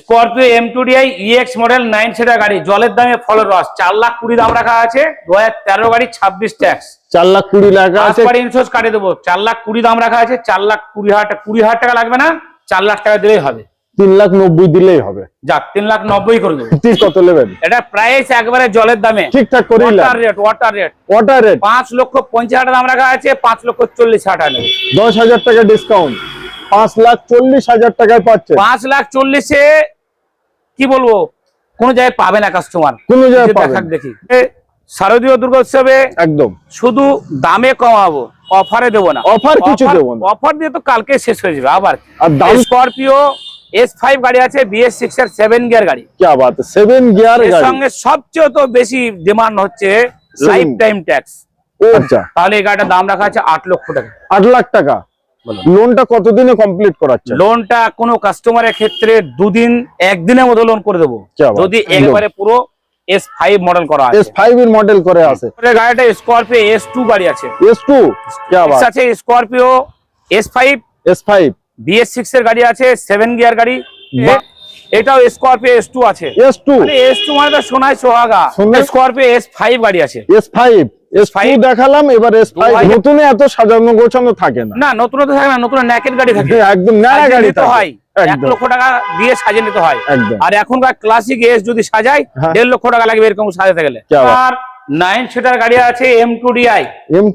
Scorpio M two DI EX model nine seater গাড়ি। জলের দামে ফলের রস চার লাখ কুড়ি দাম রাখা আছে। দু হাজার তেরো গাড়ি ছাব্বিশ ট্যাক্স চার লাখ কুড়ি আছে। ইন্স্যুরেন্স কাটিয়ে দেবো। চার লাখ কুড়ি দাম রাখা আছে। চার লাখ কুড়ি হাজার কুড়ি হাজার টাকা লাগবে না। চার লাখ টাকা দিলেই হবে। তিন লাখ নব্বই দিলেই হবে। যাক তিন লাখ নব্বই করে দেবো। কত নেবেন। এটা প্রাইস একবারে জলের দামে। ঠিকঠাক করে water rate water rate water rate পাঁচ লক্ষ পঞ্চাশ হাজার দাম রাখা আছে। পাঁচ লক্ষ চল্লিশ হাজার টাকা নেবে। দশ হাজার টাকা ডিসকাউন্ট পাঁচ লাখ চল্লিশ হাজার টাকায় পাচ্ছে। পাঁচ লাখ চল্লিশে কি বলব? কোন জায়গায় পাবে না কাস্টমার কোন জায়গায় দেখি। শারদীয় দুর্গোৎসবে একদম। শুধু দামে কমাবো অফারে দেবো না। অফার কিছু দেবো না। অফার দিয়ে তো কালকে শেষ হয়ে যাবে আবার। আর স্করপিও এস ফাইভ গাড়ি আছে বিএস সিক্স এর সেভেন গিয়ার গাড়ি। কি বাত সেভেন গিয়ার সঙ্গে সবচেয়ে তো বেশি ডিমান্ড হচ্ছে লাইফ টাইম ট্যাক্স আচ্ছা। তাহলে এই গাড়িটার দাম রাখা আছে আট লক্ষ টাকা। আট লাখ টাকা। লোনটা কতদিনে কমপ্লিট করাচ্ছে লোনটা কোনো কাস্টমারের ক্ষেত্রে দুদিন একদিনের মধ্যে লোন করে দেবো। যদি একবারে পুরো এস ফাইভ মডেল করা আছে। এস ফাইভ গাড়িটা এস টু গাড়ি আছে। এস টু আছে S five S five BS গাড়ি আছে সেভেন গিয়ার গাড়ি। এটাও এস টু আছে। এস টু এস টু মানে, মানে সোনায় সোহাগা। স্করপিও এস ফাইভ গাড়ি আছে। এস ফাইভ দেখালাম এবার নতুন এত সাজানো গোছানো থাকে না। নতুন থাকে না নতুন গাড়ি থাকে। একদম গাড়ি তো হয়। এক লক্ষ টাকা দিয়ে সাজিয়ে নিতে হয়। আর ক্লাসিক হ্যাঁ। দেড় লক্ষ টাকা লাগবে সাজাতে গেলে। নাইন সিটার গাড়ি আছে M two M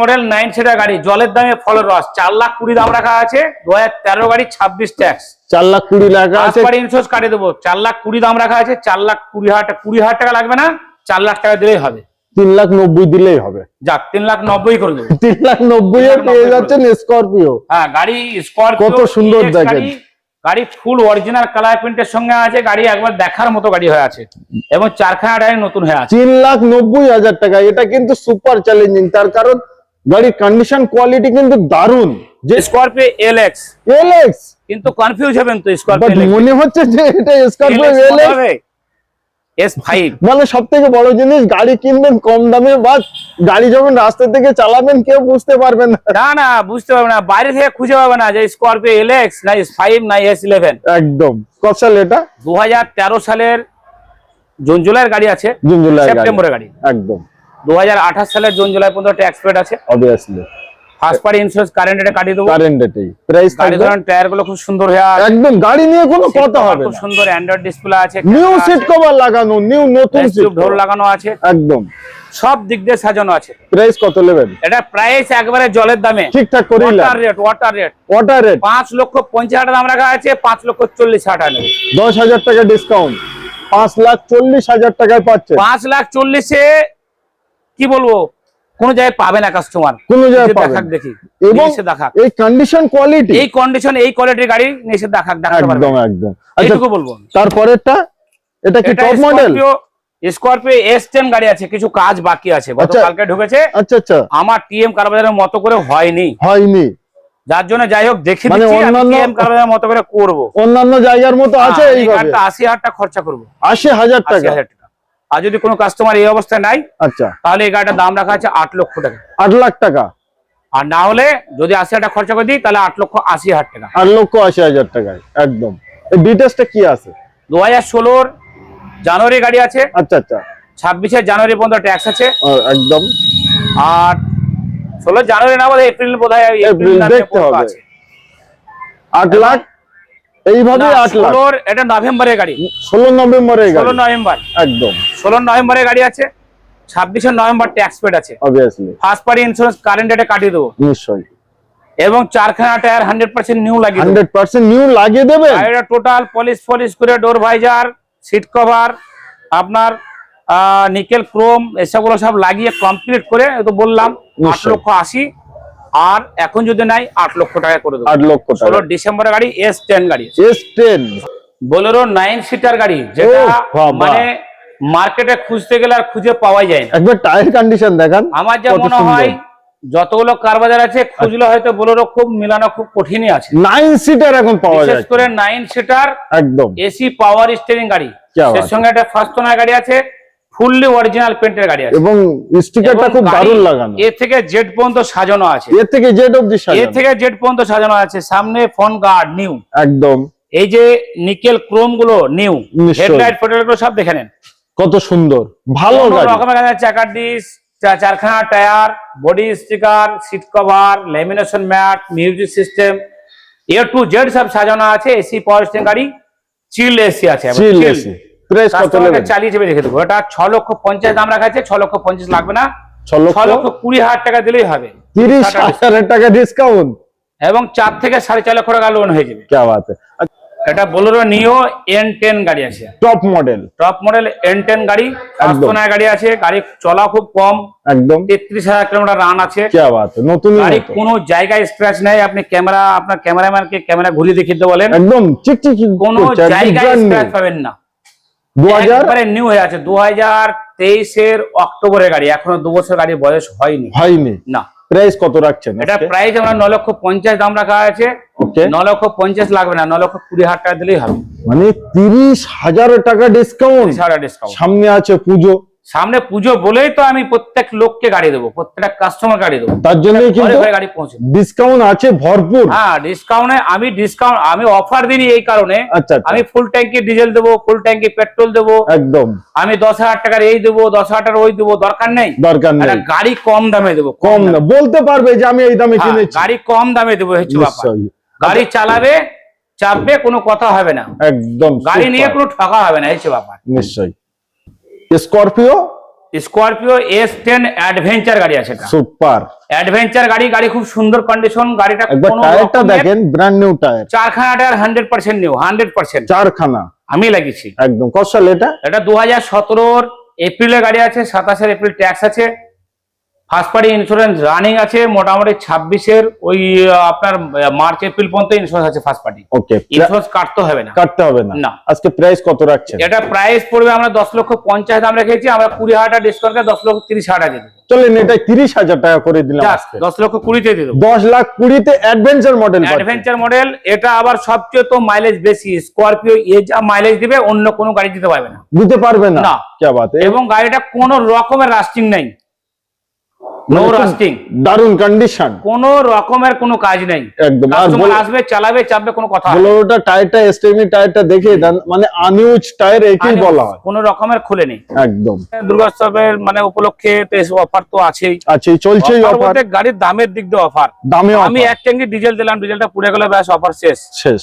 model nine seater গাড়ি। জলের দামে ফলের রস। চার লাখ কুড়ি দাম রাখা আছে। দু তেরো গাড়ি ছাব্বিশ ট্যাক্স চার লাখ কুড়ি লাখ ইন্স্যুরেন্স কাটিয়ে দেবো। চার লাখ কুড়ি দাম রাখা আছে। চার লাখ কুড়ি হাজার কুড়ি হাজার টাকা লাগবে না। চার লাখ টাকা দিলেই হবে। তিন লাখ নব্বই দিলেই হবে। যাক তিন লাখ নব্বই করে দেবো। তিন লাখ নব্বই এ পেয়ে যাচ্ছেন স্করপিও হ্যাঁ গাড়ি স্করপিও কত সুন্দর দেখেন। গাড়ি, ফুল অরিজিনাল কালার প্রিন্টের সঙ্গে আছে গাড়ি একবার দেখার মতো গাড়ি হয়ে আছে। এবং চারখানা টায়ার নতুন হয়ে আছে। তিন লাখ নব্বই হাজার টাকা এটা কিন্তু সুপার চ্যালেঞ্জিং তার কারণ গাড়ির কন্ডিশন কোয়ালিটি কিন্তু দারুণ। যে Scorpio L X L X কিন্তু কনফিউজ হবেন তো স্করপিও মনে হচ্ছে যে এটা স্করপিও এলএক্স এস ফাইভ মানে সব থেকে বড় জিনিস গাড়ি কিনবেন কম দামে বা গাড়ি যখন রাস্তা থেকে চালাবেন কেউ বুঝতে পারবেন না। না না বুঝতে পারবে না। বাইরে থেকে খুঁজে পাবে না যে স্করপিও এল এক্স না এস ফাইভ না এস ইলেভেন একদম। কত সাল এটা? দু হাজার তেরো সালের জুন জুলাইয়ের গাড়ি আছে। জুন জুলাই সেপ্টেম্বরের গাড়ি। একদম। দু হাজার আঠাশ সালের জুন জুলাই পর্যন্ত ট্যাক্স পেড আছে। Obviously first party insurance current রেটে কাটিয়ে দেবো। কারেন্ট এটাই প্রাইস গাড়ি ধরেন টায়ারগুলো খুব সুন্দর হয়ে আছে। একদম গাড়ি নিয়ে কোনো কথা হবে খুব সুন্দর অ্যান্ড্রয়েড ডিসপ্লে আছে নিউ সিট কভার লাগানো নিউ নতুন সিট ঢোল লাগানো আছে। একদম। সব দিক দিয়ে সাজানো আছে। প্রাইস কত নেবেন? এটা প্রাইস একবারে জলের দামে। ঠিকঠাক করে water rate water rate water rate পাঁচ লক্ষ পঞ্চাশ হাজার দাম রাখা আছে পাঁচ লক্ষ চল্লিশ হাজার টাকা নেবে। দশ হাজার টাকা ডিসকাউন্ট পাঁচ লাখ চল্লিশ হাজার টাকায় পাচ্ছে। পাঁচ লাখ চল্লিশে কি বলব? কোন জায়গায় পাবে না কাস্টমার কোনো জায়গায় দেখাক দেখি। এবং দেখাক। এই কন্ডিশন কোয়ালিটি এই কন্ডিশন এই কোয়ালিটির গাড়ি দেখাক দেখাতে পারবে। একদম একদম। আচ্ছা এইটুকু বলব তারপরেরটা? এটা কি top model Scorpio S ten গাড়ি আছে কিছু কাজ বাকি আছে। আচ্ছা। গতকালকে ঢুকেছে। আচ্ছা আচ্ছা। আমার টিএম কারবাজারের মতো করে হয়নি। হয়নি। যার জন্য যাই হোক দেখে মানে মতো করে করব। অন্যান্য জায়গার মতো আছে হ্যাঁ, আশি হাজার টাকা খরচা করব। আশি হাজার টাকা। আর যদি কোনো কাস্টমার এই অবস্থায় নাই আচ্ছা। তাহলে এই গাড়িটার দাম রাখা আছে আট লক্ষ টাকা। আট লাখ টাকা? আর না হলে যদি আশি হাজার টাকা খরচা করে দিই তাহলে আট লক্ষ আশি হাজার টাকা। আট লক্ষ আশি হাজার টাকায় একদম। ডিটেলসটা কি আছে? দু হাজার ষোলোর জানুয়ারি গাড়ি আছে। আচ্ছা আচ্ছা। ছাব্বিশে জানুয়ারি পর্যন্ত ট্যাক্স আছে। একদম। আর ষোলো জানুয়ারি না বোধ এপ্রিল বোধ হয় দেখতে হবে। আট লাখ এইভাবে আট লাখ। এটা নভেম্বরের গাড়ি। ষোলো নভেম্বরে ষোলো নভেম্বর। একদম। ষোলো নভেম্বরের গাড়ি আছে ছাব্বিশে নভেম্বর ট্যাক্স পেড আছে। Obviously first party insurance current ডেটে কাটিয়ে দেবো। নিশ্চয়ই। এবং চারখানা টায়ার হান্ড্রেড পার্সেন্ট নিউ লাগিয়ে হান্ড্রেড পার্সেন্ট নিউ লাগিয়ে দেবেন গাড়িটা টোটাল পলিশ পলিশ করে ডোর ভাইজার সিট কভার আপনার নিকেল ক্রোম এসবগুলো সব লাগিয়ে কমপ্লিট করে তো বললাম আট লক্ষ আশি। আর এখন যদি নাই আট লক্ষ টাকা করে দেবো। আট লক্ষ ষোলো ডিসেম্বরের গাড়ি এস টেন গাড়ি। S ten Bolero nine seater গাড়ি যেটা মানে মার্কেটে খুঁজতে গেলে আর খুঁজে পাওয়া যায় না। একবার টায়ার কন্ডিশন দেখান আমার যা মনে হয় যতগুলো কার বাজার আছে খুঁজলে হয়তো বোলেরো খুব মিলানো খুব কঠিনই আছে। নাইন সিটার এখন পাওয়া যায় বিশেষ করে নাইন সিটার একদম। এসি পাওয়ার স্টিয়ারিং গাড়ি। এর সঙ্গে একটা ফার্স্ট টোনার গাড়ি আছে ফুললি অরিজিনাল পেন্টের গাড়ি আছে। এবং স্টিকারটা খুব দারুণ লাগানো। এ থেকে জেড পর্যন্ত সাজানো আছে। এর থেকে জেড অব্দি এ থেকে জেড পর্যন্ত সাজানো আছে। সামনে ফোন গার্ড নিউ একদম। এই যে নিকেল ক্রোমগুলো নিউ হেডলাইট ফোটলাইটগুলো সব দেখে নেন। কত সুন্দর। ভালো রকমের গাড়ি চাকার ডিস চারখানা tyre body sticker seat cover lamination mat music system A to Z সব সাজানো আছে এসি পাওয়ার স্টেশন গাড়ি। চিল এসি আছে। চিল এসি প্রাইস কত নেবেন? চালিয়ে যাবে দেবো। এটা ছ লক্ষ পঞ্চাশ দাম রাখা আছে ছ লক্ষ পঞ্চাশ লাগবে না। ছ লক্ষ? কুড়ি হাজার টাকা দিলেই হবে। তিরিশ হাজার টাকা ডিসকাউন্ট এবং চার থেকে সাড়ে চার লক্ষ টাকা লোন হয়ে যাবে। কে এটা নিও এন টেন গাড়ি আছে। Top model top model N ten গাড়ি আস্তনায় গাড়ি আছে। গাড়ি চলা খুব কম। একদম। তেত্রিশ হাজার কিলোমিটার রান আছে। নতুন গাড়ি কোনো জায়গায় স্ক্র্যাচ নেই। আপনি ক্যামেরা আপনার ক্যামেরাম্যানকে ক্যামেরা ঘুরিয়ে দেখিয়ে বলেন। একদম। কোনো জায়গায় স্ক্র্যাচ পাবেন না। একবারে নিউ হয়ে আছে। দু হাজার তেইশের অক্টোবরের গাড়ি। এখনও দু বছর গাড়ি বয়স হয়নি। হয়নি। না। প্রাইস কত রাখছেন এটা প্রাইস আমরা ন লক্ষ পঞ্চাশ দাম রাখা আছে। ন লক্ষ পঞ্চাশ লাগবে না ন লক্ষ কুড়ি হাজার টাকা দিলেই হবে। মানে তিরিশ হাজার টাকা ডিসকাউন্ট সারা ডিসকাউন্ট সামনে আছে পুজো। সামনে পুজো বলেই তো আমি প্রত্যেক লোককে গাড়ি দেবো প্রত্যেকটা কাস্টমার গাড়ি দেবো। তার ঘরে গাড়ি পৌঁছে ডিসকাউন্ট আছে ভরপুর। হ্যাঁ ডিসকাউন্টে আমি ডিসকাউন্ট আমি অফার দিই এই কারণে। আচ্ছা আচ্ছা। আমি ফুল ট্যাঙ্কি ডিজেল দেবো ফুল ট্যাঙ্কি পেট্রোল দেবো। একদম। আমি দশ হাজার টাকার এই দেবো দশ হাজার টাকার ওই দেবো দরকার নেই। দরকার নেই। গাড়ি কম দামে দেবো কম বলতে পারবে যে আমি এই দামে হ্যাঁ, কিনেছি। গাড়ি কম দামে দেবো গাড়ি চালাবে চাপবে কোনো কথা হবে না। একদম গাড়ি নিয়ে কোনো ঠকা হবে না হচ্ছে ব্যাপার। নিশ্চয়ই। Scorpio? Scorpio S ten adventure গাড়ি আছে এটা। সুপার। অ্যাডভেঞ্চার গাড়ি গাড়ি খুব সুন্দর কন্ডিশন গাড়িটা একবার টায়ারটা দেখেন ব্র্যান্ড নিউ টায়ার চারখানা tyre hundred percent new hundred percent চারখানা। আমি লাগিয়েছি। একদম। কত সাল এটা? এটা দু হাজার সতেরোর এপ্রিলে গাড়ি আছে সাতাশের এপ্রিল ট্যাক্স আছে। ফার্স্ট পার্টি ইন্স্যুরেন্স রানিং আছে মোটামুটি ছাব্বিশের ওই আপনার মার্চ এপ্রিল পর্যন্ত ইন্স্যুরেন্স আছে ফার্স্ট পার্টি ওকে ইন্স্যুরেন্স কাটতে হবে না। কাটতে হবে না। না। আজকে প্রাইস কত রাখছেন? এটা প্রাইস পড়বে আমরা দশ লক্ষ পঞ্চাশ দাম রেখেছি আমরা কুড়ি হাজার টাকা ডিসকাউন্ট করে দশ লক্ষ তিরিশ হাজার টাকা দিয়ে চলেন এটা তিরিশ হাজার টাকা করে দিলাম দশ লক্ষ কুড়িতে দশ লাখ কুড়িতে অ্যাডভেঞ্চার মডেল অ্যাডভেঞ্চার মডেল এটা আবার সবচেয়ে তো মাইলেজ বেশি। স্করপিও এ যা মাইলেজ দিবে অন্য কোনো গাড়ি দিতে পারবে না। দিতে পারবে না? এবং গাড়িটা কোনো রকমের রাস্টিং নেই। নো রাস্টিং দারুণ কন্ডিশন কোনো রকমের কোনো কাজ নেই। একদম। কাস্টমার আসবে চালাবে চাপবে কোনো কথা হবে টায়ারটা স্টেমি টায়ারটা দেখে দেন মানে আনইউজ টায়ার একেই বলা হয়। কোনো রকমের খুলে নেই। একদম। দুর্গোৎসবের মানে উপলক্ষে তো অফার তো আছেই। এই চলছেই অফার গাড়ির দামের দিক দিয়ে অফার দামে আমি। এক ট্যাঙ্কি ডিজেল দিলাম ডিজেলটা পুড়ে গেলে ব্যাস অফার শেষ। শেষ।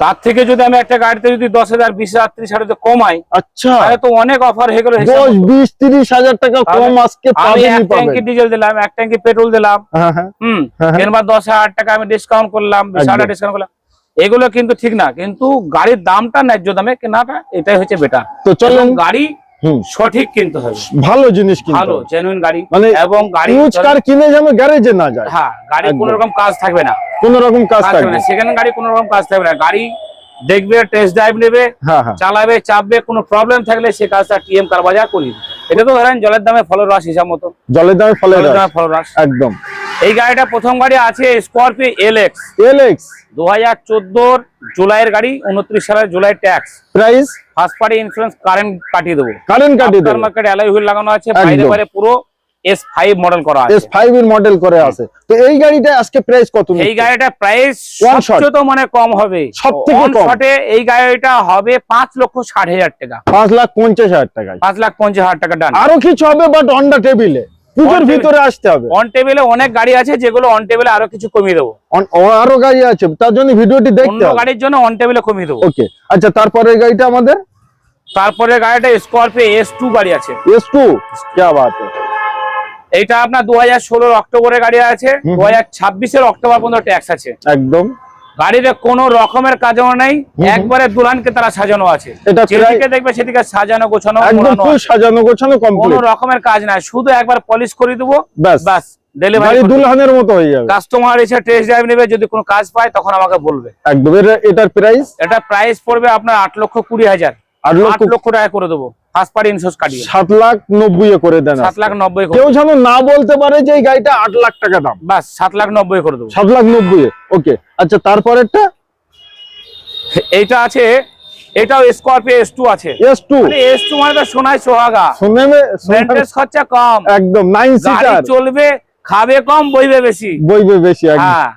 তার থেকে যদি আমি একটা গাড়িতে যদি দশ হাজার বিশ হাজার ত্রিশ হাজার কমাই আচ্ছা। তো অনেক অফার হয়ে গেল দশ বিশ ত্রিশ হাজার টাকা কম আজকে আমি এক ট্যাঙ্কি ডিজেল দিলাম এক ট্যাঙ্কি পেট্রোল দিলাম। হম হ্যাঁ। হ্যাঁ, হ্যাঁ। এরপর দশ হাজার টাকা আমি ডিসকাউন্ট করলাম বিশ হাজার ডিসকাউন্ট করলাম। এগুলো কিন্তু ঠিক না কিন্তু গাড়ির দামটা ন্যায্য দামে কেনাটা এটাই হচ্ছে বেটার তো চলুন। গাড়ি সঠিক কিনতে হবে। ভালো জিনিস ভালো জেনুইন গাড়ি মানে এবং গাড়ি ইউজ কার কিনে যেন গ্যারেজে না যায়। হ্যাঁ গাড়ি। কোনো রকম কাজ থাকবে না। কোন রকম কাজ থাকবে না। সেখানে গাড়ি কোনো রকম কাজ থাকবে না। গাড়ি দেখবে টেস্ট ড্রাইভ নেবে হ্যাঁ হ্যাঁ। চালাবে চাপবে কোনো প্রবলেম থাকলে সে কাজটা টিএম কার বাজার করি এটা তো ধরেন জলের দামে ফলের রস হিসাব মতো। জলের দামে ফলে জলের দামে ফলের রস। একদম। এই গাড়িটা প্রথম গাড়ি আছে স্করপিও এল এক্স এলএক্স দু হাজার চোদ্দোর জুলাইয়ের গাড়ি উনত্রিশ সালের July tax price first party insurance current কাটিয়ে দেবো। কারেন্ট কাটিয়ে দেবে। মার্কেট অ্যালয় হুইল লাগানো আছে বাইরে বাইরে পুরো এস ফাইভ মডেল করা আছে। এস ফাইভ এর মডেল করে আছে। তো এই গাড়িটা আজকে প্রাইস কত এই গাড়িটা প্রাইস সবচেয়ে তো মানে কম হবে। সবথেকে কম। shot এই গাড়িটা হবে পাঁচ লক্ষ ষাট হাজার টাকা। পাঁচ লাখ পঞ্চাশ হাজার টাকায়। পাঁচ লাখ পঞ্চাশ হাজার টাকা ডান আরও কিছু হবে বাট অনটা টেবিলে পুজোর ভিতরে আসতে হবে। অন টেবিলে অনেক গাড়ি আছে যেগুলো অন টেবিলে আরও কিছু কমিয়ে দেবো। আরও গাড়ি আছে তার জন্য ভিডিওটি দেখতে গাড়ির জন্য অন টেবিলে কমিয়ে দেবো। ওকে আচ্ছা তারপরে গাড়িটা আমাদের? তারপরে গাড়িটা স্করপিও এস টু গাড়ি আছে। এস টু কে বাত। আপনার দু হাজার ষোলোর অক্টোবরের গাড়ি আছে দু হাজার ছাব্বিশের অক্টোবর পর্যন্ত ট্যাক্স আছে। একদম। গাড়িতে কোন রকমের কাজও নেই। একবারে দুলানকে তারা সাজানো আছে। যেদিকে দেখবে সেদিকে সাজানো গোছানো। সাজানো গোছানো কোন রকমের কাজ নাই শুধু একবার পলিশ করে দেবো ব্যাস। ডেলিভারি দুলহানের মতো হয়ে যাবে। কাস্টমার এসে টেস্ট ড্রাইভ নেবে যদি কোনো কাজ পায় তখন আমাকে বলবে। একদম এটার প্রাইস এটা প্রাইস পড়বে আপনার আট লক্ষ কুড়ি হাজার। আট লক্ষ টাকা করে দেবো। ফার্স্ট পার্টি ইন্স্যুরেন্স কাটিয়ে। সাত লাখ নব্বই করে দেন সাত লাখ নব্বই কেউ যেন না বলতে পারে যে এই গাড়িটা আট লাখ টাকা দাম। বাস সাত লাখ নব্বই করে দেবো। সাত লাখ নব্বই ওকে। আচ্ছা তারপরেরটা? এইটা আছে এটাও স্করপিও এস টু আছে। এস টু এস টু মানে তো সোনায় সোহাগা। শুনে খরচা কম। একদম নাইন সিটার চলবে খাবে কম বইবে বেশি। বইবে বেশি হ্যাঁ।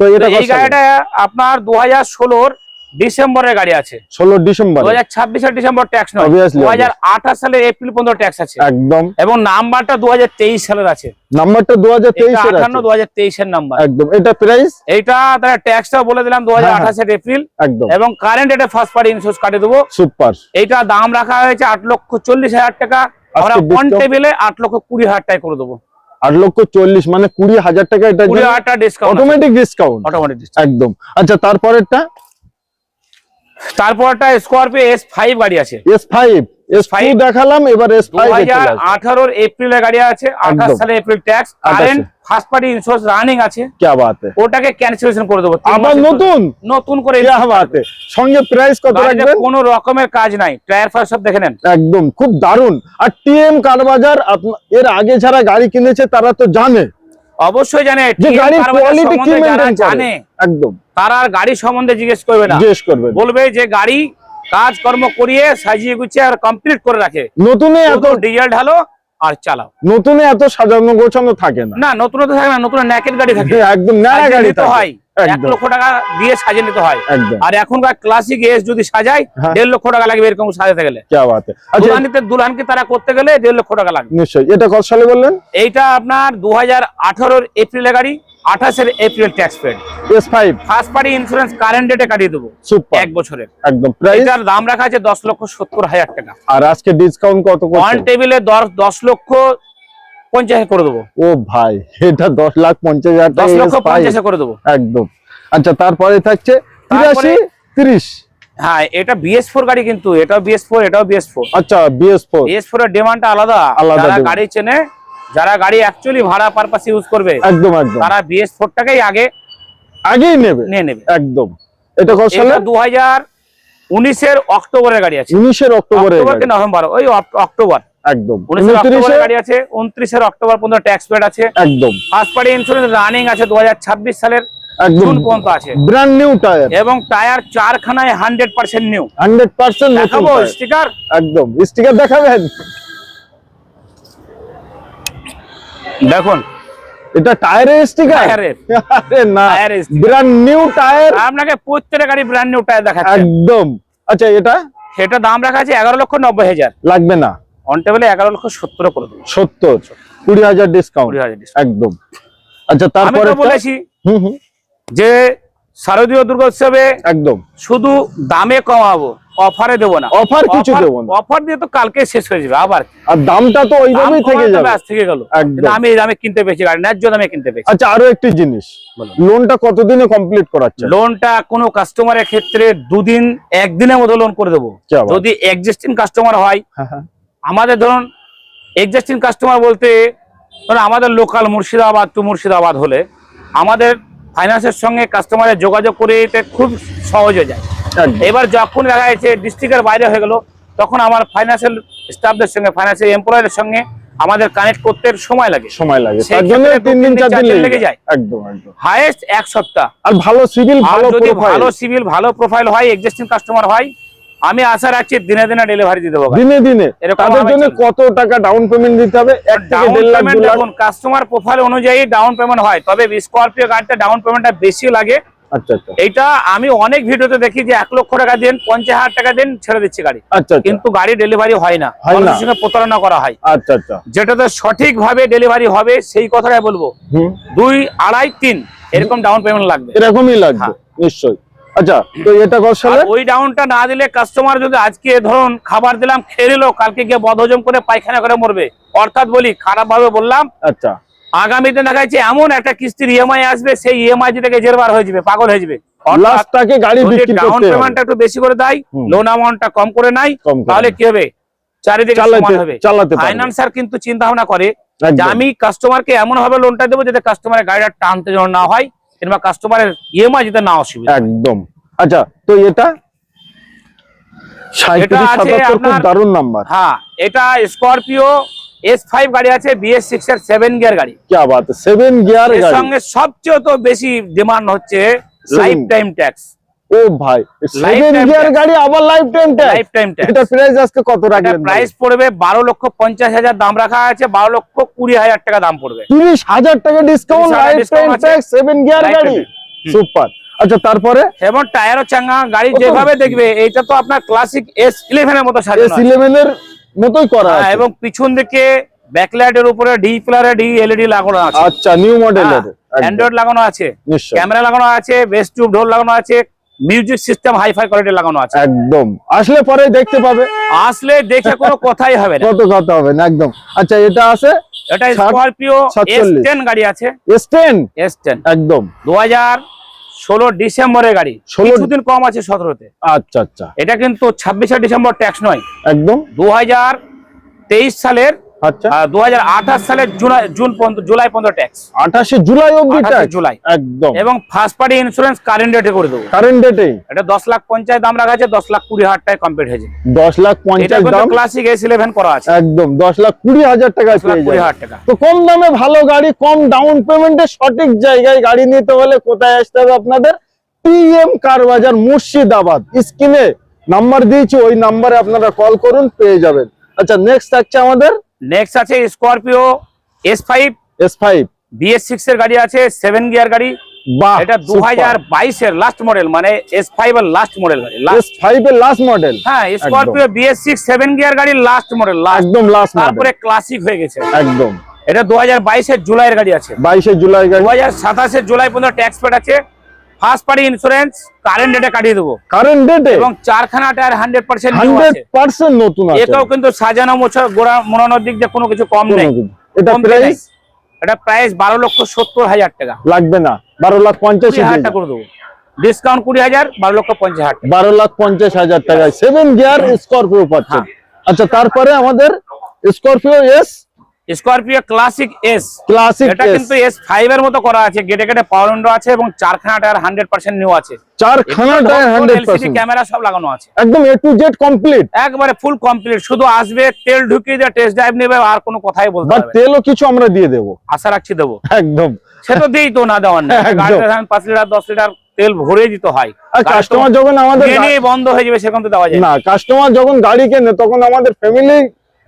তো এটা তো এই গাড়িটা আপনার দু হাজার ষোলোর ডিসেম্বরের গাড়ি আছে। ষোলো ডিসেম্বর। দু হাজার ছাব্বিশের ডিসেম্বর ট্যাক্স নয়। Obviously, দু হাজার আঠাশ সালের এপ্রিল পর্যন্ত ট্যাক্স আছে। একদম। এবং নাম্বারটা দু হাজার তেইশ সালের আছে। নাম্বারটা দু হাজার এটা তেইশের আঠান্ন দু হাজার তেইশের নাম্বার। একদম। এটা প্রাইস এইটা তারা ট্যাক্সটা বলে দিলাম দু হাজার হ্যাঁ, হ্যাঁ। আঠাশের এপ্রিল। একদম। এবং কারেন্ট এটা ফার্স্ট পার্টি ইন্স্যুরেন্স কাটিয়ে দেবো। সুপার এইটা দাম রাখা হয়েছে আট লক্ষ চল্লিশ হাজার টাকা। আমরা অন টেবিলে আট লক্ষ কুড়ি হাজার টাকা করে দেবো। আট লক্ষ চল্লিশ মানে কুড়ি হাজার টাকা এটা অটোমেটিক ডিসকাউন্ট অটোমেটিক একদম। আচ্ছা তারপরেরটা? তারপর একটা স্করপিও এস ফাইভ গাড়ি আছে। এস ফাইভ এস ফাইভ দেখালাম এবার এস ফাইভ আঠারোর এপ্রিলে গাড়ি আছে আঠাশ সালে April tax first party running আছে। ওটাকে ক্যান্সেলেশন করে দেবো। নতুন? নতুন করে কোনো রকমের কাজ নাই। টায়ার ফায়ার সব দেখে নেন। একদম খুব দারুণ। আর টিএম কালবাজার এর আগে যারা গাড়ি কিনেছে তারা তো জানে। অবশ্যই জানে গাড়ির কোয়ালিটি কি সম্বন্ধে যারা জানে একদম। তারা আর গাড়ি সম্বন্ধে জিজ্ঞেস করবে না। জিজ্ঞেস করবে বলবে যে গাড়ি কাজকর্ম করিয়ে সাজিয়ে গুছিয়ে আর কমপ্লিট করে রাখে। নতুন এত ডিজেল ঢালো আর চালাও। নতুন এত সাজানো গোছানো থাকে না। না নতুন তো থাকে না নতুন ন্যাকের গাড়ি থাকে। হ্যাঁ, একদম ন্যাকের গাড়ি তো হয়। এক লক্ষ টাকা দিয়ে সাজিয়ে নিতে হয়। আর এখনকার ক্লাসিক এস যদি হ্যাঁ। দেড় লক্ষ টাকা লাগবে এরকম সাজাতে গেলে। আচ্ছা। তারা করতে গেলে দেড় লক্ষ লাগবে। নিশ্চয়ই। এটা কত সালে বললেন? এইটা আপনার দু হাজার এপ্রিলের গাড়ি। আঠাশের April tax paid S five first party insurance current ডেটে কাটিয়ে দেবো। সুপার এক বছরের। একদম। এটার দাম রাখা আছে দশ লক্ষ সত্তর হাজার টাকা। আর আজকে ডিসকাউন্ট কত ওয়ান টেবিলে দশ দশ লক্ষ পঞ্চাশ করে দেবো। ও ভাই এটা দশ লাখ পঞ্চাশ হাজার দশ লক্ষ S5 পঞ্চাশে করে দেবো। একদম। আচ্ছা তারপরে থাকছে তিরাশি তিরিশ। হ্যাঁ এটা বিএস ফোর গাড়ি কিন্তু এটাও বিএস ফোর এটাও বিএস ফোর আচ্ছা বিএস ফোর বিএস ফোর এর ডিমান্ডটা আলাদা। আলাদা গাড়ি চেনে যারা গাড়ি অ্যাকচুয়ালি ভাড়া পারপাস ইউজ করবে একদম একদম। তারা বিএস ফোরটাকেই আগে আগেই নেবে। নিয়ে নেবে। একদম। এটা কত সালে? এটা দু হাজার উনিশের অক্টোবরের গাড়ি আছে। উনিশের অক্টোবরে অক্টোবর নভেম্বর? ওই অক্টোবর। একদম। উনিশের অক্টোবরের গাড়ি আছে উনত্রিশের অক্টোবর পর্যন্ত ট্যাক্স পেড আছে। একদম। ফার্স্ট পার্টি ইন্স্যুরেন্স রানিং আছে দু হাজার ছাব্বিশ সালের একদম। পর্যন্ত আছে। ব্র্যান্ড নিউ টায়ার এবং tyre চারখানায় hundred percent new hundred percent দেখাবো স্টিকার একদম। স্টিকার দেখাবেন? দেখুন এটা টায়ারের স্টিকার টায়ারের। আরে না। ব্র্যান্ড নিউ টায়ার আপনাকে প্রত্যেকটা গাড়ি ব্র্যান্ড নিউ টায়ার দেখাচ্ছে। একদম। আচ্ছা এটা? সেটা দাম রাখা আছে এগারো লক্ষ নব্বই হাজার। লাগবে না। অন টেবিলে এগারো লক্ষ সত্তর করে দেবো। সত্তর কুড়ি হাজার ডিসকাউন্ট। একদম। আচ্ছা তারপরে বলেছি হুম হুম। যে শারদীয় দুর্গোৎসবে একদম। শুধু দামে কমাবো অফারে দেবো না। অফার কিছু দেবো না। অফার দিয়ে তো কালকে শেষ হয়ে যাবে আবার। আর দামটা তো দাম ওইভাবেই থেকে যাবে। ব্যাস থেকে গেল। আমি এই দামে কিনতে পেয়েছি গাড়ি ন্যায্য দামে কিনতে পেয়েছি। আচ্ছা আরও একটি জিনিস। লোনটা কতদিনে কমপ্লিট করাচ্ছে লোনটা কোনো কাস্টমারের ক্ষেত্রে দুদিন একদিনের মতো লোন করে দেবো। যদি এক্সিস্টিং কাস্টমার হয় হ্যাঁ, হ্যাঁ। আমাদের ধরুন এক্সিস্টিং কাস্টমার বলতে ধরুন আমাদের লোকাল মুর্শিদাবাদ টু মুর্শিদাবাদ হলে আমাদের ফাইন্যান্সের সঙ্গে কাস্টমারের যোগাযোগ করে এটা খুব সহজ হয়ে যায়। এবার যখন দেখা যাচ্ছে ডিস্ট্রিক্টের বাইরে হয়ে গেল তখন আমার ফাইন্যান্সিয়াল স্টাফদের সঙ্গে ফাইন্যান্সিয়াল এমপ্লয়ের সঙ্গে আমাদের কানেক্ট করতে সময় লাগে। সময় লাগে। তার জন্য তিন দিন চার দিন লেগে যায়। একদম একদম। হায়েস্ট এক সপ্তাহ। আর ভালো সিভিল ভালো প্রোফাইল ভালো সিভিল ভালো প্রোফাইল হয় এক্সিস্টিং কাস্টমার হয় আমি আশা রাখছি দিনে দিনে ডেলিভারি দিয়ে দেবো দিনে দিনে। তাদের জন্য কত টাকা ডাউন পেমেন্ট দিতে হবে? এক থেকে ডাউন দেড় লাখ পেমেন্ট দু লাখ। দেখুন কাস্টমার প্রোফাইল অনুযায়ী ডাউন পেমেন্ট হয়। তবে স্করপিও গাড়িতে ডাউন পেমেন্টটা বেশি লাগে। আচ্ছা আচ্ছা। এইটা আমি অনেক ভিডিওতে দেখি যে এক লক্ষ টাকা দেন পঞ্চাশ হাজার টাকা দেন ছেড়ে দিচ্ছে গাড়ি। আচ্ছা কিন্তু গাড়ি ডেলিভারি হয় না। সঙ্গে প্রতারণা করা হয়। আচ্ছা আচ্ছা। যেটাতে সঠিক ভাবে ডেলিভারি হবে সেই কথাটাই বলব। দুই আড়াই তিন এরকম ডাউন পেমেন্ট লাগবে। এরকমই লাগবে হ্যাঁ। নিশ্চয়ই। আচ্ছা তো এটা কত সালে? ওই ডাউনটা না দিলে কাস্টমার যদি আজকে ধরুন খাবার দিলাম খেয়ে নিলো কালকে গিয়ে বদহজম করে পায়খানা করে মরবে। অর্থাৎ বলি খারাপ ভাবে বললাম আচ্ছা। আগামীতে দেখা যাচ্ছে এমন একটা কিস্তির ইএমআই আসবে সেই ইএমআই থেকে জেরবার হয়ে যাবে পাগল হয়ে যাবে। লাস্ট গাড়ি বিক্রি করতে হবে। পেমেন্টটা একটু বেশি করে দেয়। লোন অ্যামাউন্টটা কম করে নাই তাহলে কি হবে? চারিদিকে চালাতে সমান হবে। ফাইন্যান্সার কিন্তু চিন্তা ভাবনা করে যে আমি কাস্টমারকে এমন ভাবে লোনটা দেবো যাতে কাস্টমারের গাড়িটা টানতে যেন না হয় কিংবা কাস্টমারের ইএমআই যাতে না অসুবিধা একদম। আচ্ছা তো এটা আছে আপনার- দারুণ নাম্বার হ্যাঁ এটা স্করপিও এস ফাইভ গাড়ি আছে বিএস সিক্স এর সেভেন গিয়ার গাড়ি क्या बात है সেভেন গিয়ার এর গাড়ি সঙ্গে সবচেয়ে তো বেশি ডিমান্ড হচ্ছে লাইফ টাইম ট্যাক্স ও ভাই সেভেন Lifetime গিয়ার tax। গাড়ি আবার lifetime tax lifetime এটা প্রাইস আজকে কত এটা রাখলেন প্রাইস পড়বে বারো লক্ষ পঞ্চাশ হাজার দাম রাখা আছে বারো লক্ষ কুড়ি হাজার টাকা দাম পড়বে তিরিশ হাজার টাকা ডিসকাউন্ট 30,000 লাইফ টাইম discount আছে। ট্যাক্স সেভেন গিয়ার Lifetime গাড়ি tax। হুম। সুপার আচ্ছা তারপরে এবং টায়ারও চাঙ্গা গাড়ি কত? যেভাবে দেখবে এটা তো আপনার ক্লাসিক এস ইলেভেনের মতো এস সাজানো আছে। ইলেভেন এর মতোই করা হ্যাঁ, আছে। এবং পিছন দিকে ব্যাকলাইটের উপরে ডি প্লারে ডি এলইডি লাগানো আছে। আচ্ছা নিউ মডেলের অ্যান্ড্রয়েড লাগানো আছে ক্যামেরা লাগানো আছে বেস টিউব ঢোল লাগানো আছে মিউজিক সিস্টেম হাইফাই কোয়ালিটি লাগানো আছে। একদম। আসলে পরে দেখতে পাবে। আসলে দেখে কোনো কথাই হবে না। কত কথা হবে না একদম। আচ্ছা এটা আছে এটা স্করপিও এস সাতচল্লিশ। টেন গাড়ি আছে। এস টেন এস টেন একদম। দু হাজার ষোলো ডিসেম্বরের গাড়ি। ষোলো দিন কম আছে সতেরোতে। আচ্ছা আচ্ছা। এটা কিন্তু ছাব্বিশে ডিসেম্বর ট্যাক্স নয়। একদম। দু হাজার তেইশ সালের আচ্ছা। দু হাজার আঠাশ সালের July June July tax July অব্দি 28 ট্যাক্স জুলাই। একদম। এবং ফার্স্ট পার্টি ইন্স্যুরেন্স কারেন্ট রেটে করে দেবো। কারেন্ট ডেটেই এটা দশ লাখ পঞ্চায়েত দাম রাখা আছে দশ লাখ কুড়ি হাজার টাকায় কমপ্লিট হয়েছে লাখ দাম? ক্লাসিক এস করা আছে। একদম দশ লাখ কুড়ি হাজার পেয়ে হাজার টাকা। তো কম দামে ভালো গাড়ি কম ডাউন পেমেন্টে সঠিক জায়গায় গাড়ি নিতে হলে কোথায় আসতে হবে আপনাদের? পিএম কার বাজার মুর্শিদাবাদ। স্ক্রিনে নাম্বার দিয়েছি ওই নাম্বারে আপনারা কল করুন পেয়ে যাবেন। আচ্ছা নেক্সট থাকছে আমাদের নেক্সট আছে Scorpio S five S five BS six এর গাড়ি আছে সেভেন গিয়ার গাড়ি। বাহ এটা দু হাজার বাইশের লাস্ট মডেল মানে এস ফাইভ এর লাস্ট মডেল গাড়ি লাস্ট ফাইভ এর লাস্ট মডেল হ্যাঁ Scorpio BS six seven gear গাড়ি লাস্ট মডেল লাস্ট একদম লাস্ট তারপরে ক্লাসিক হয়ে গেছে। একদম। এটা দু হাজার বাইশের জুলাইয়ের গাড়ি আছে। বাইশে জুলাই গাড়ি। দু হাজার সাতাশের জুলাই পর্যন্ত ট্যাক্স পেড আছে। ফার্স্ট পার্টি ইন্স্যুরেন্স কারেন্ট ডেটে কাটিয়ে দেবো। কারেন্ট ডেটে এবং চারখানা tyre hundred percent hundred percent নতুন এটাও কিন্তু সাজানো মোছা গোড়া মোড়ানোর দিক দিয়ে কোনো কিছু কম নেই। এটা প্রাইস এটা প্রাইস বারো লক্ষ সত্তর হাজার টাকা। লাগবে না। বারো লাখ পঞ্চাশ হাজার। টাকা করে দেবো। ডিসকাউন্ট কুড়ি হাজার বারো লক্ষ পঞ্চাশ হাজার বারো লাখ পঞ্চাশ হাজার টাকায়। সেভেন গিয়ার স্করপিও পাচ্ছেন। হ্যাঁ। আচ্ছা তারপরে আমাদের Scorpio S Scorpio classic S classic এটা কিন্তু এস ফাইভ এর মতো করা আছে গেটে গেটে পাওয়ার উইন্ডো আছে এবং চারখানা টায়ার হান্ড্রেড পার্সেন্ট নিউ আছে। চারখানা টায়ার হান্ড্রেড পার্সেন্ট ক্যামেরা সব লাগানো আছে। একদম এ টু জেড কমপ্লিট একবারে ফুল কমপ্লিট শুধু আসবে তেল ঢুকিয়ে দিয়ে টেস্ট ড্রাইভ নেবে আর কোনো কথাই বলতে হবে না। তেলও কিছু আমরা দিয়ে দেবো। আশা রাখছি দেবো। একদম। সে তো দিই তো না দেওয়ার একদম। গাড়িতে পাঁচ লিটার দশ লিটার তেল ভরে দিতে হয়। আর কাস্টমার যখন আমাদের বন্ধ হয়ে যাবে সেরকম তো দেওয়া যায়। না কাস্টমার যখন গাড়ি কেনে তখন আমাদের ফ্যামিলি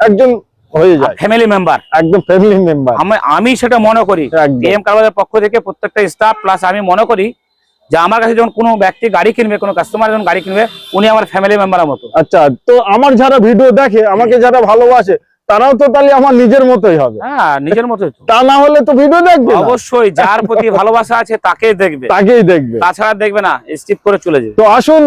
একজন হয়ে যায়। ফ্যামিলি মেম্বার একদম ফ্যামিলি মেম্বার আমি আমি সেটা মনে করি। এম কারবারের পক্ষ থেকে প্রত্যেকটা স্টাফ প্লাস আমি মনে করি যে আমার কাছে যখন কোনো ব্যক্তি গাড়ি কিনবে কোনো কাস্টমার যখন গাড়ি কিনবে উনি আমার ফ্যামিলি মেম্বারের মতো। আচ্ছা তো আমার যারা ভিডিও দেখে আমাকে যারা ভালোবাসে তারাও তো তাহলে আমার নিজের মতোই হবে। হ্যাঁ নিজের মতোই তা। না হলে তো ভিডিও দেখবে অবশ্যই যার প্রতি ভালোবাসা আছে তাকে দেখবে। তাকেই দেখবে। তাছাড়া দেখবে না স্কিপ করে চলে যাবে। তো আসুন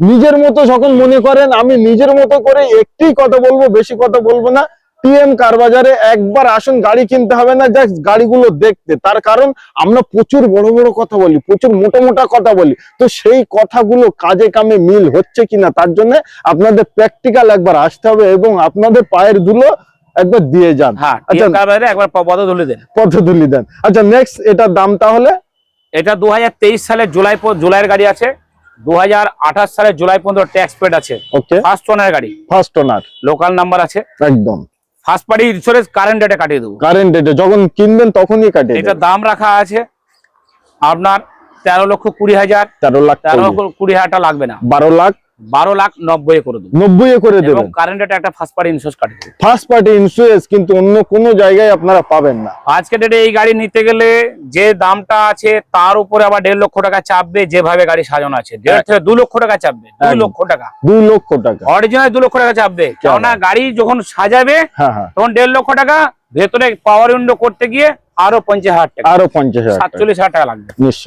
নিজের মতো যখন মনে করেন আমি নিজের মতো করে একটি কথা বলব বেশি কথা বলব না। টিএম কার বাজারে একবার আসুন গাড়ি কিনতে হবে না জাস্ট গাড়িগুলো দেখতে। তার কারণ আমরা প্রচুর বড় বড় কথা বলি প্রচুর মোটা মোটা কথা বলি। তো সেই কথাগুলো কাজে কামে মিল হচ্ছে কিনা তার জন্য আপনাদের প্র্যাকটিক্যাল একবার আসতে হবে এবং আপনাদের পায়ের ধুলো একবার দিয়ে যান। হ্যাঁ আচ্ছা একবার পদ তুলে দেন। পথ দেন। আচ্ছা নেক্সট এটার দাম তাহলে? এটা দু সালে জুলাই জুলাইয়ের গাড়ি আছে। দু সালে জুলাই পর্যন্ত ট্যাক্স পেড আছে। ফার্স্ট ওনার গাড়ি। ফার্স্ট ওনার লোকাল নাম্বার আছে। একদম। ফার্স্ট পার্টি ইন্স্যুরেন্স কারেন্ট ডেটে কাটিয়ে দেবো। কারেন্ট ডেটে যখন কিনবেন তখনই কাটে এটা দাম রাখা আছে। আপনার তেরো লক্ষ কুড়ি হাজার। তেরো লাখ তেরো লক্ষ কুড়ি হাজার লাগবে না। বারো লাখ বারো লাখ নব্বই করে দেবো। নব্বই করে দেবেন। কারেন্ট ডেটে একটা ফার্স্ট পার্টি ইন্স্যুরেন্স কাটিয়ে দেবো। ফার্স্ট পার্টি ইন্স্যুরেন্স কিন্তু অন্য কোনো জায়গায় আপনারা পাবেন না। আজকে ডেটে এই গাড়ি নিতে গেলে যে দামটা আছে তার উপরে আবার দেড় লক্ষ টাকা চাপবে যেভাবে গাড়ি সাজানো আছে দেড় থেকে দু লক্ষ টাকা চাপবে দু লক্ষ টাকা। দুই লক্ষ টাকা। অরিজিনাল দু লক্ষ টাকা চাপবে কেননা গাড়ি যখন সাজাবে হ্যাঁ হ্যাঁ। তখন দেড় লক্ষ টাকা ভেতরে পাওয়ার উইন্ডো করতে গিয়ে আরও পঞ্চাশ হাজার টাকা। আরও পঞ্চাশ হাজার সাতচল্লিশ হাজার টাকা লাগবে। নিশ্চয়